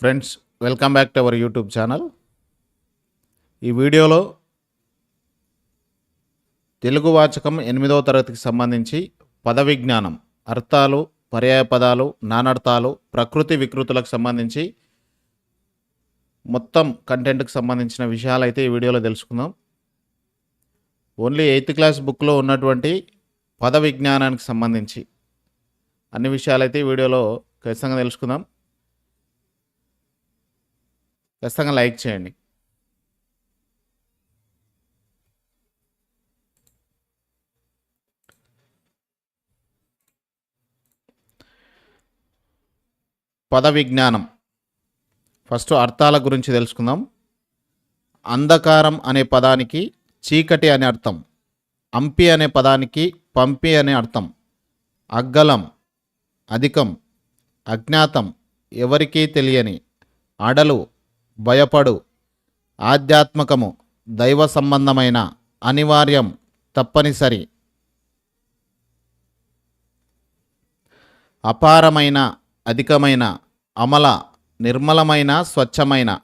Friends welcome back to our YouTube channel ఈ వీడియోలో తెలుగు వాచకం ఎనిమిదవ తరగతికి సంబంధించి పద విజ్ఞానం అర్థాలు పర్యాయ పదాలు నానర్థాలు ప్రకృతి వికృతులకు సంబంధించి మొత్తం కంటెంట్కి సంబంధించిన విషయాలు అయితే ఈ వీడియోలో తెలుసుకుందాం. ఓన్లీ ఎయిత్ క్లాస్ బుక్లో ఉన్నటువంటి పద విజ్ఞానానికి సంబంధించి అన్ని విషయాలైతే ఈ వీడియోలో ఖచ్చితంగా తెలుసుకుందాం. ఖచ్చితంగా లైక్ చేయండి. పద విజ్ఞానం ఫస్ట్ అర్థాల గురించి తెలుసుకుందాం. అంధకారం అనే పదానికి చీకటి అనే అర్థం. అంపి అనే పదానికి పంపి అనే అర్థం. అగ్గలం అధికం అజ్ఞాతం ఎవరికీ తెలియని అడలు భయపడు. ఆధ్యాత్మకము దైవ సంబంధమైన అనివార్యం తప్పనిసరి. అపారమైన అధికమైన అమల నిర్మలమైన స్వచ్ఛమైన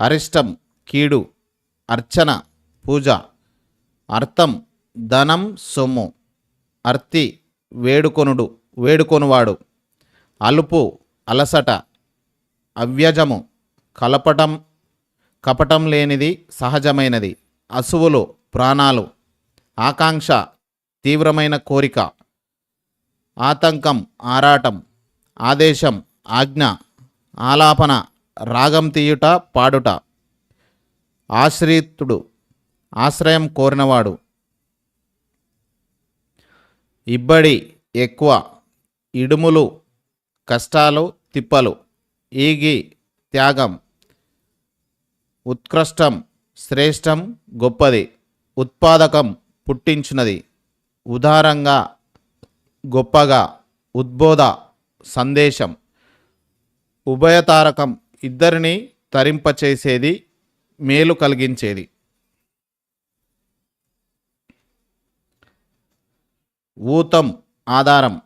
అరిష్టం కీడు అర్చన పూజ అర్థం ధనం సొమ్ము అర్తి వేడుకొనుడు వేడుకొనువాడు అలుపు అలసట అవ్యజము కలపటం కపటం లేనిది సహజమైనది. అసువులు ప్రాణాలు. ఆకాంక్ష తీవ్రమైన కోరిక. ఆతంకం ఆరాటం. ఆదేశం ఆజ్ఞ. ఆలాపన రాగం తీయుట పాడుట. ఆశ్రితుడు ఆశ్రయం కోరినవాడు. ఇబ్బడి ఎక్కువ. ఇడుములు కష్టాలు తిప్పలు. ఈగి త్యాగం. ఉత్కృష్టం శ్రేష్టం గొప్పది. ఉత్పాదకం పుట్టించున్నది ఉదారంగా గొప్పగా ఉద్బోధ సందేశం. ఉభయతారకం ఇద్దరిని తరింపచేసేది మేలు కలిగించేది. ఊతం ఆధారం.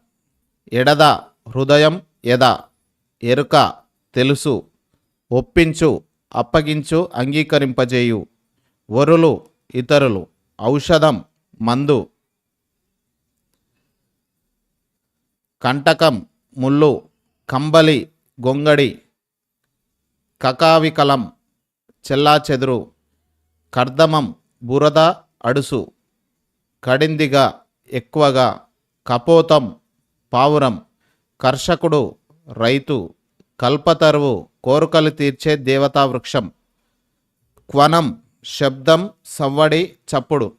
ఎడద హృదయం ఎద ఎరుక తెలుసు. ఒప్పించు అప్పగించు అంగీకరింపజేయు. వరులు ఇతరులు ఔషధం మందు. కంటకం ముళ్ళు కంబలి గొంగడి. కకావికలం చెల్లాచెదురు. కర్దమం బురద అడుసు. కడిందిగా ఎక్కువగా. కపోతం పావురం. కర్షకుడు రైతు. కల్పతరువు. కోరికలు తీర్చే దేవతా వృక్షం క్వనం శబ్దం సవ్వడి చప్పుడు.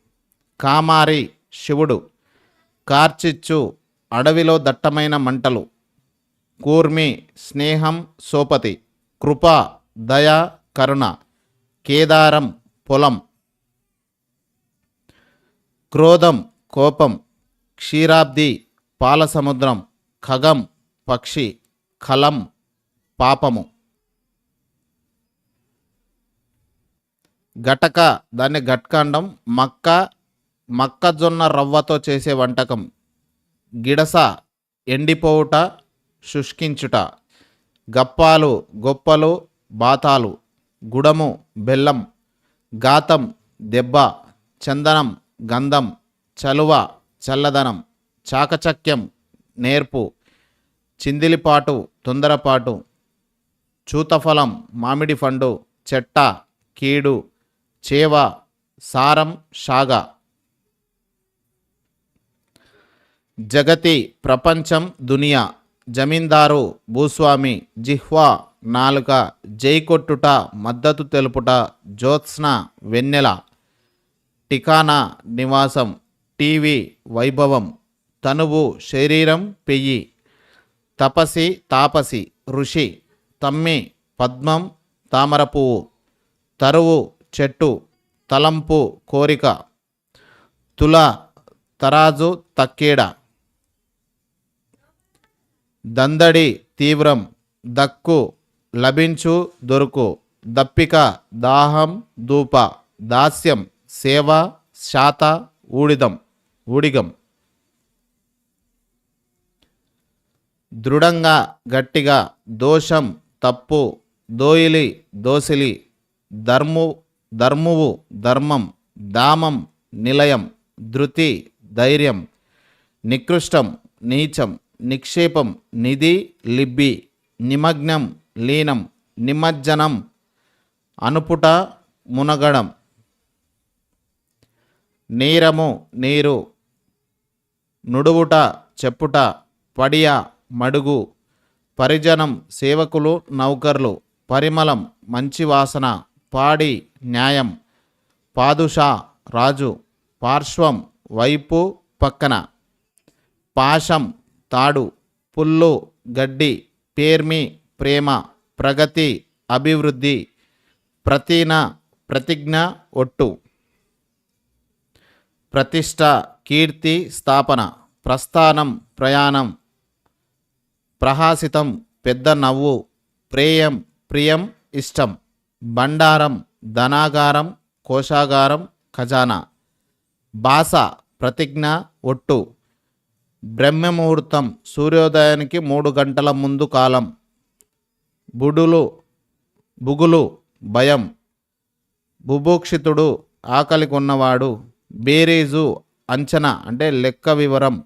కామారి శివుడు. కార్చిచ్చు అడవిలో దట్టమైన మంటలు. కూర్మి స్నేహం సోపతి. కృప దయ కరుణ. కేదారం పొలం. క్రోధం కోపం. క్షీరాబ్ది పాలసముద్రం. ఖగం పక్షి. ఖలం పాపము. గటక దాన్ని గట్కాండం మక్క మక్కజొన్న రవ్వతో చేసే వంటకం. గిడస ఎండిపోవుట శుష్కించుట. గప్పాలు గొప్పలు బాతాలు. గుడము బెల్లం. గాతం దెబ్బ. చందనం గంధం. చలువ చల్లదనం. చాకచక్యం నేర్పు. చిందిలిపాటు తొందరపాటు. చూతఫలం మామిడి పండు చెట్ట కీడు. చేవ సారం షాగ. జగతి ప్రపంచం దునియా. జమీందారు భూస్వామి జిహ్వా నాలుక జైకొట్టుట మద్దతు తెలుపుట జ్యోత్స్న వెన్నెల. టికానా నివాసం. టీవీ వైభవం. తనువు శరీరం పెయ్యి. తపసి తాపసి. ఋషి. తమ్మి పద్మం తామర పువ్వు. తరువు చెట్టు. తలంపు కోరిక తుల తరాజు తక్కేడ దందడి తీవ్రం దక్కు లభించు దొరుకు దప్పిక దాహం దూప దాస్యం సేవ శాత ఊడిదం ఊడిగం. దృఢంగా గట్టిగా దోషం తప్పు దోయిలి దోసిలి ధర్ము ధర్మువు ధర్మం దామం నిలయం ధృతి ధైర్యం నికృష్టం నీచం నిక్షేపం నిధి లిబ్బి నిమగ్నం లీనం నిమజ్జనం అనుపుట మునగడం నీరము నీరు నుడువుట చెప్పుట పడియ మడుగు పరిజనం సేవకులు నౌకర్లు పరిమళం మంచి వాసన పాడి న్యాయం. పాదుషా రాజు పార్శ్వం వైపు పక్కన. పాశం తాడు పుల్లు గడ్డి పేర్మి ప్రేమ ప్రగతి అభివృద్ధి ప్రతీన ప్రతిజ్ఞ ఒట్టు. ప్రతిష్ట కీర్తి స్థాపన ప్రస్థానం ప్రయాణం. ప్రహాసితం పెద్ద నవ్వు ప్రేయం ప్రియం ఇష్టం. బండారం ధనాగారం కోశాగారం ఖజానా. భాష ప్రతిజ్ఞ ఒట్టు. బ్రహ్మముహూర్తం సూర్యోదయానికి మూడు గంటల ముందు కాలం. బుడులు బుగులు భయం. బుభూక్షితుడు ఆకలి కొన్నవాడు. బేరీజు అంచనా అంటే లెక్క వివరం.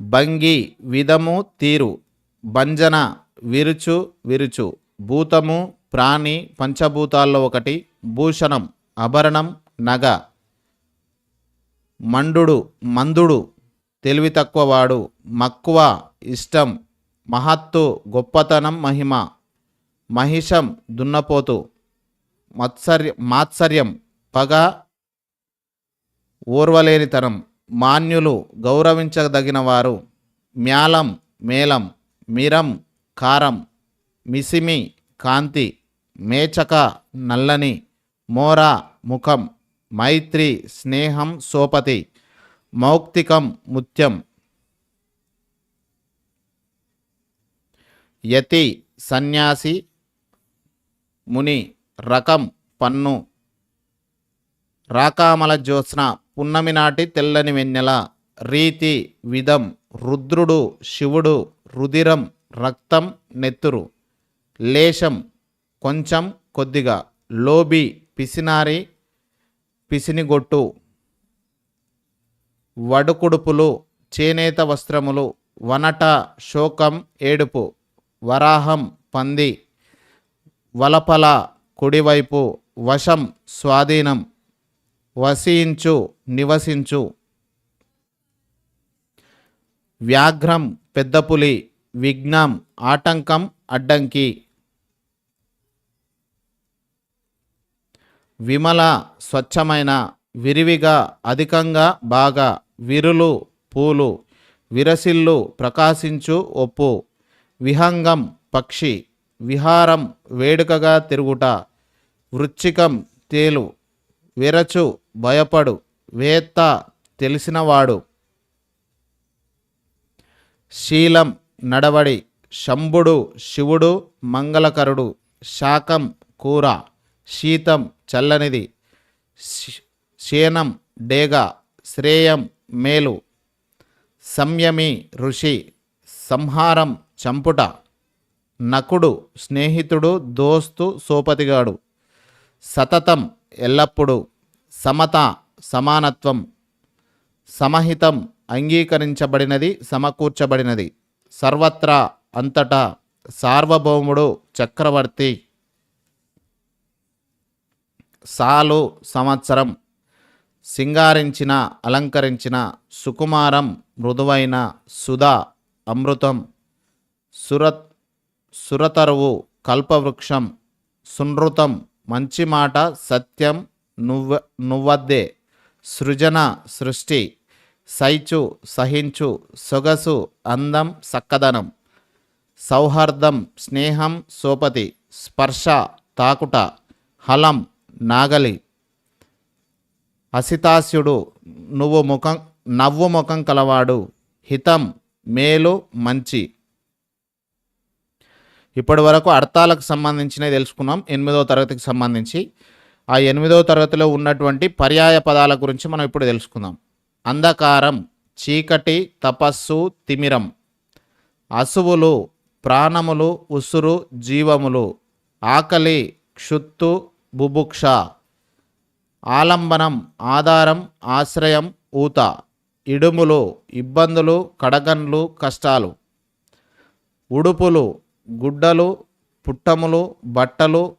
భంగి విధము తీరు. భంజన విరుచు విరుచు. భూతము ప్రాణి పంచభూతాల్లో ఒకటి. భూషణం ఆభరణం నగ. మండుడు మందుడు. తెలివి తక్కువవాడు మక్కువ ఇష్టం. మహత్తు గొప్పతనం మహిమ. మహిషం దున్నపోతు. మత్సర్య మాత్సర్యం. పగ ఓర్వలేనితనం. మాన్యులు గౌరవించదగినవారు. మ్యాలం మేలం. మిరం కారం మిసిమి కాంతి మేచక నల్లని మోరా ముఖం మైత్రి స్నేహం సోపతి మౌక్తికం ముత్యం. యతి సన్యాసి ముని రకం పన్ను. రాకామల జ్యోత్స్న పున్నమి నాటి తెల్లని వెన్నెల రీతి విధం రుద్రుడు శివుడు రుదిరం రక్తం నెత్తురు. లేశం కొంచెం కొద్దిగా. లోబి పిసినారి పిసినిగొట్టు. వడుకుడుపులు చేనేత వస్త్రములు వనట శోకం ఏడుపు. వరాహం పంది. వలపల కుడివైపు వశం స్వాధీనం. వసించు నివసించు. వ్యాఘ్రం పెద్దపులి విఘ్నం ఆటంకం అడ్డంకి. విమల స్వచ్ఛమైన విరివిగా అధికంగా బాగా. విరులు పూలు. విరసిల్లు ప్రకాశించు ఒప్పు. విహంగం పక్షి. విహారం వేడుకగా తిరుగుట. వృచ్చికం తేలు. విరచు భయపడు. వేత్త తెలిసినవాడు శీలం నడవడి శంభుడు శివుడు మంగళకరుడు శాకం కూర శీతం చల్లనిది శేనం డేగ శ్రేయం మేలు సంయమి ఋషి సంహారం చంపుట నకుడు స్నేహితుడు దోస్తు సోపతిగాడు సతతం ఎల్లప్పుడూ సమత సమానత్వం సమహితం అంగీకరించబడినది సమకూర్చబడినది. సర్వత్రా అంతటా సార్వభౌముడు చక్రవర్తి. సాలు సంవత్సరం సింగారించిన అలంకరించిన సుకుమారం మృదువైన సుధా అమృతం సురత్ సురతరువు కల్పవృక్షం సునృతం మంచి మాట సత్యం నువ్వ నువ్వద్దే సృజన సృష్టి సైచు సహించు సొగసు అందం సక్కదనం సౌహార్దం స్నేహం సోపతి స్పర్శ తాకుట హలం నాగలి అసితాస్యుడు నువ్వు ముఖం నవ్వు ముఖం కలవాడు హితం మేలు మంచి. ఇప్పటి వరకు అర్థాలకు సంబంధించినవి తెలుసుకున్నాం ఎనిమిదవ తరగతికి సంబంధించి. ఆ ఎనిమిదవ తరగతిలో ఉన్నటువంటి పర్యాయ పదాల గురించి మనం ఇప్పుడు తెలుసుకుందాం. అంధకారం చీకటి తపస్సు తిమిరం. అసువులు ప్రాణములు ఉసురు జీవములు. ఆకలి క్షుత్తు బుభుక్ష ఆలంబనం ఆధారం ఆశ్రయం ఊత. ఇడుములు ఇబ్బందులు కడగన్లు కష్టాలు. ఉడుపులు గుడ్డలు పుట్టములు బట్టలు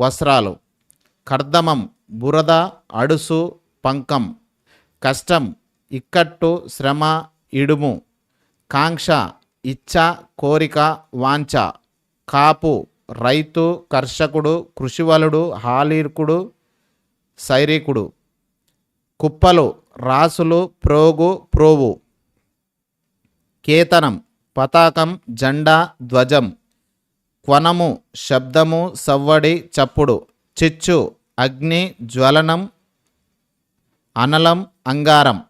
వస్త్రాలు. కర్దమం బురద అడుసు పంకం. కష్టం ఇక్కట్టు శ్రమ ఇడుము కాంక్ష ఇచ్ఛ కోరిక వాంఛ కాపు రైతు కర్షకుడు కృషివలుడు హాలీర్కుడు సైరికుడు కుప్పలు రాసులు ప్రోగు ప్రోవు కేతనం పతాకం జెండా ధ్వజం క్వనము శబ్దము సవ్వడి చప్పుడు చిచ్చు అగ్ని జ్వలనం అనలం అంగారం.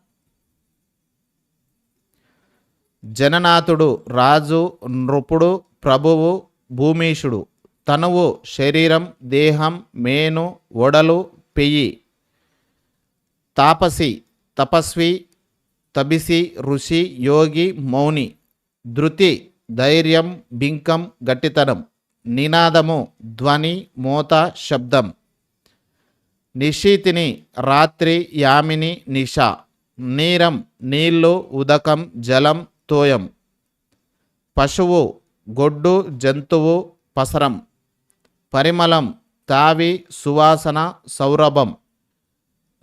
జననాథుడు రాజు నృపుడు ప్రభువు భూమీషుడు తనువు శరీరం దేహం మేను ఒడలు పెయ్యి తాపసి తపస్వి తబిసి ఋషి యోగి మౌని ధృతి ధైర్యం బింకం గట్టితనం నినాదము ధ్వని మోత శబ్దం. నిశీతిని రాత్రి యామిని నిష నీరం నీళ్ళు ఉదకం జలం తోయం. పశువు గొడ్డు జంతువు పసరం. పరిమళం తావి సువాసన సౌరభం.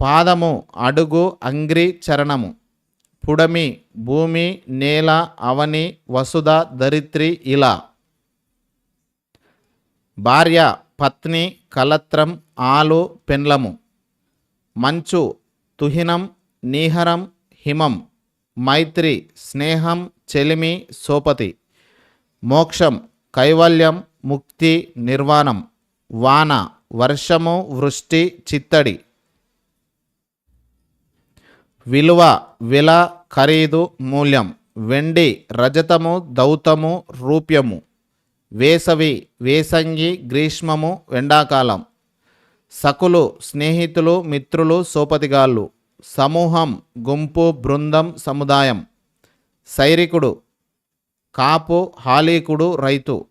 పాదము అడుగు అంగ్రి చరణము. పుడమి భూమి నేల అవని వసుధ దరిత్రి ఇలా. భార్య పత్ని కలత్రం ఆలు పెండ్లము మంచు తుహినం నీహరం హిమం. మైత్రి స్నేహం చెలిమి సోపతి. మోక్షం కైవల్యం ముక్తి నిర్వాణం. వాన వర్షము వృష్టి చిత్తడి. విలువ విల ఖరీదు మూల్యం. వెండి రజతము దౌతము రూప్యము. వేసవి వేసంగి గ్రీష్మము ఎండాకాలం. సకులు స్నేహితులు మిత్రులు సోపతిగాళ్ళు. సమూహం గుంపు బృందం సముదాయం. సైరికుడు కాపు హాలీకుడు రైతు.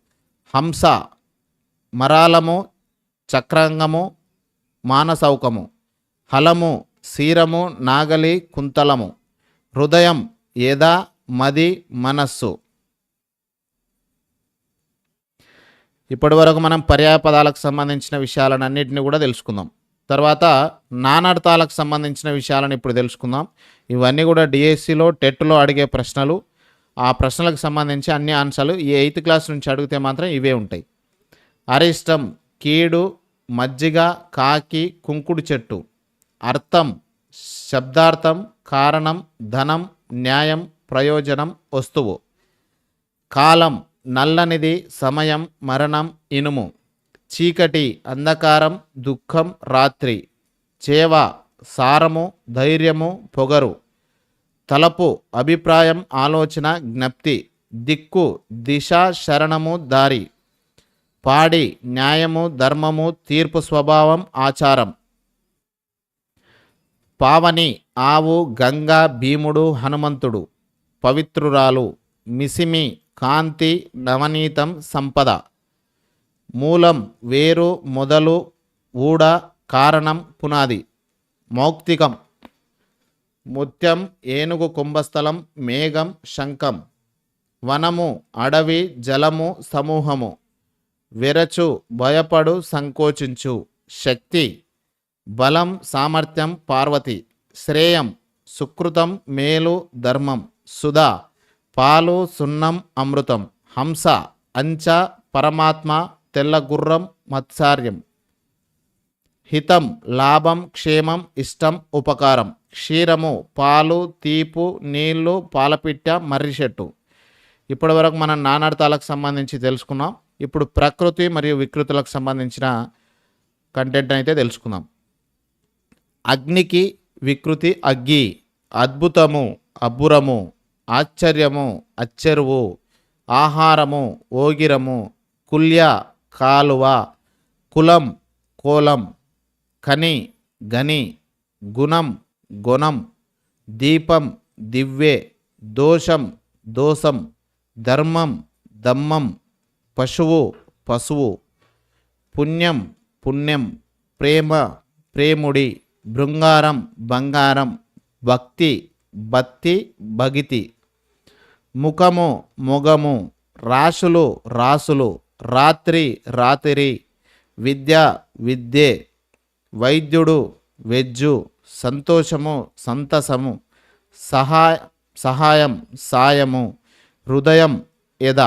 హంస మరాలము చక్రాంగము మానసౌకము. హలము శీరము నాగలి కుంతలము. హృదయం ఎద మది మనస్సు. ఇప్పటి వరకు మనం పర్యాయ పదాలకు సంబంధించిన విషయాలను అన్నింటినీ కూడా తెలుసుకుందాం. తర్వాత నానార్థాలకు సంబంధించిన విషయాలను ఇప్పుడు తెలుసుకుందాం. ఇవన్నీ కూడా డిఎస్సిలో టెట్లో అడిగే ప్రశ్నలు. ఆ ప్రశ్నలకు సంబంధించి అన్ని ఆన్సర్లు ఈ ఎయిత్ క్లాస్ నుంచి అడిగితే మాత్రం ఇవే ఉంటాయి. అరిష్టం కీడు మజ్జిగ కాకి కుంకుడు చెట్టు. అర్థం శబ్దార్థం కారణం ధనం న్యాయం ప్రయోజనం వస్తువు. కాలం నల్లనిది సమయం మరణం ఇనుము చీకటి అంధకారం దుఃఖం రాత్రి చేవ సారము ధైర్యము పొగరు తలపు అభిప్రాయం ఆలోచన జ్ఞప్తి దిక్కు దిశ శరణము దారి పాడి న్యాయము ధర్మము తీర్పు స్వభావం ఆచారం పావని ఆవు గంగా భీముడు హనుమంతుడు పవిత్రురాలు మిసిమి కాంతి నవనీతం సంపద. మూలం వేరు మొదలు ఊడ కారణం పునాది. మౌక్తికం. ముత్యం ఏనుగు కుంభస్థలం మేఘం శంఖం. వనము అడవి జలము సమూహము. విరచు భయపడు సంకోచించు. శక్తి. బలం సామర్థ్యం పార్వతి. శ్రేయం సుకృతం మేలు ధర్మం. సుధా. పాలు సున్నం అమృతం హంస అంచ పరమాత్మ తెల్ల గుర్రం మత్సార్యం. హితం లాభం క్షేమం ఇష్టం ఉపకారం. క్షీరము పాలు తీపు నీళ్ళు పాలపిట్ట మర్రి చెట్టు. ఇప్పటి వరకు మనం నానార్థాలకు సంబంధించి తెలుసుకున్నాం. ఇప్పుడు ప్రకృతి మరియు వికృతులకు సంబంధించిన కంటెంట్ అయితే తెలుసుకుందాం. అగ్నికి వికృతి అగ్గి. అద్భుతము అబ్బురము. ఆశ్చర్యము అచ్చెరువు ఆహారము ఓగిరము కుల్య కాలువ కులం కోలం కని గని గుణం గుణం దీపం దివ్వే దోషం దోషం ధర్మం దమ్మం పశువు పశువు పుణ్యం పుణ్యం ప్రేమ ప్రేముడి బృంగారం బంగారం భక్తి బత్తి భగితి. ముఖము మొగము రాశులు రాసులు రాత్రి రాత్రి విద్య విద్యే వైద్యుడు వెజ్జు సంతోషము సంతసము సహాయ సహాయం సాయము హృదయం ఎద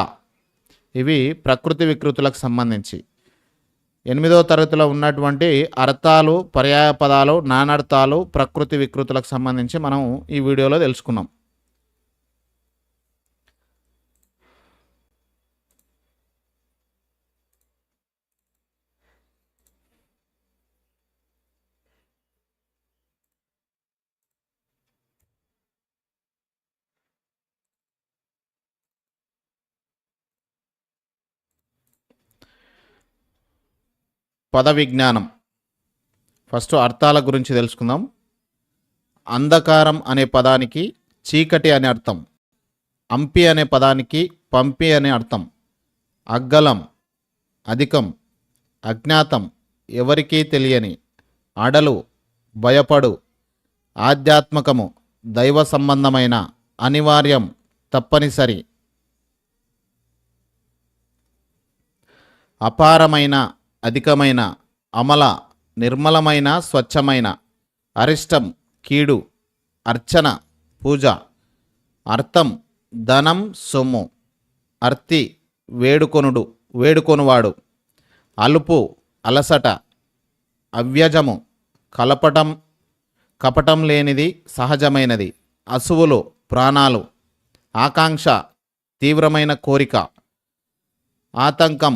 ఇవి ప్రకృతి వికృతులకు సంబంధించి. ఎనిమిదో తరగతిలో ఉన్నటువంటి అర్థాలు పర్యాయ పదాలు నానర్థాలు ప్రకృతి వికృతులకు సంబంధించి మనం ఈ వీడియోలో తెలుసుకున్నాం. పద విజ్ఞానం ఫస్ట్ అర్థాల గురించి తెలుసుకుందాం. అంధకారం అనే పదానికి చీకటి అనే అర్థం. అంపి అనే పదానికి పంపి అనే అర్థం. అగ్గలం అధికం అజ్ఞాతం ఎవరికీ తెలియని అడలు భయపడు ఆధ్యాత్మకము దైవ సంబంధమైన అనివార్యం తప్పనిసరి. అపారమైన అధికమైన అమల నిర్మలమైన స్వచ్ఛమైన అరిష్టం కీడు అర్చన పూజ అర్థం ధనం సొమ్ము అర్తి వేడుకొనుడు వేడుకొనువాడు అలుపు అలసట అవ్యజము కలపటం కపటం లేనిది సహజమైనది అసువులు ప్రాణాలు ఆకాంక్ష తీవ్రమైన కోరిక ఆతంకం